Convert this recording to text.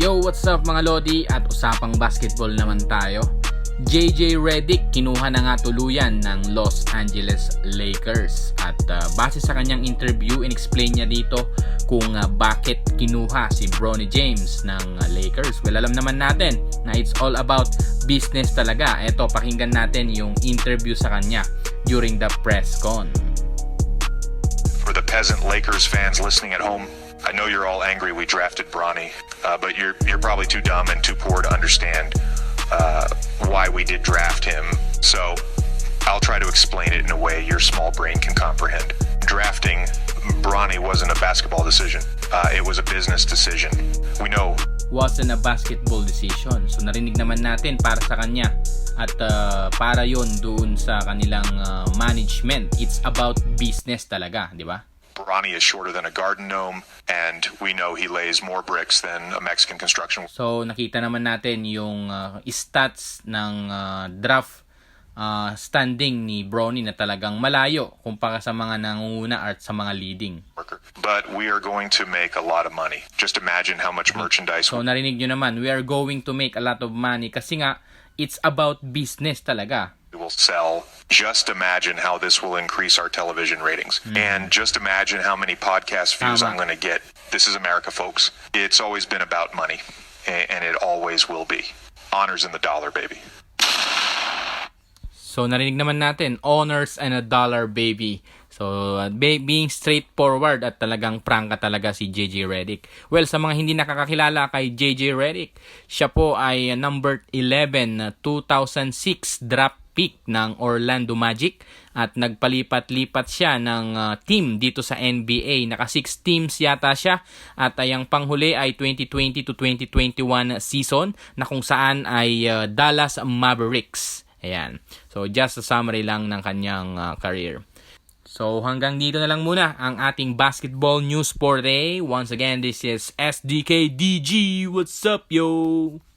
Yo, what's up mga Lodi? At usapang basketball naman tayo. JJ Redick kinuha na nga tuluyan ng Los Angeles Lakers at uh, base sa kanyang interview in-explain niya dito kung uh, bakit kinuha si Bronny James ng uh, Lakers. Well, alam naman natin na it's all about business talaga. Ito, pakinggan natin yung interview sa kanya during the press con. For the peasant Lakers fans listening at home, I know you're all angry we drafted Bronny, uh, but you're you're probably too dumb and too poor to understand uh, why we did draft him. So I'll try to explain it in a way your small brain can comprehend. Drafting Bronny wasn't a basketball decision; uh, it was a business decision. We know wasn't a basketball decision. So narinig naman natin para sa kanya at uh, para yon doon sa kanilang uh, management. It's about business talaga, di ba? Bronny is shorter than a garden gnome, and we know he lays more bricks than a Mexican construction So nakita naman natin yung uh, stats ng uh, draft uh, standing ni Bronny na talagang malayo kumpara sa mga nangunguna at sa mga leading. But we are going to make a lot of money. Just imagine how much merchandise So narinig nyo naman, we are going to make a lot of money kasi nga it's about business talaga. Will sell. Just imagine how this will increase our television ratings. And just imagine how many podcast views. I'm going to get. This is America, folks. It's always been about money, and it always will be. Honors in the dollar, baby. So narinig naman natin, honors and a dollar baby. So uh, be- being straightforward at talagang prangka talaga si JJ Redick. Well, sa mga hindi nakakakilala kay JJ Redick, siya po ay uh, number 11 na 2006 draft pick ng Orlando Magic at nagpalipat-lipat siya ng uh, team dito sa NBA. Naka 6 teams yata siya at ay ang panghuli ay 2020 to 2021 season na kung saan ay uh, Dallas Mavericks. Ayan. So just a summary lang ng kanyang uh, career. So hanggang dito na lang muna ang ating basketball news for today. Once again, this is SDK DG. What's up, yo?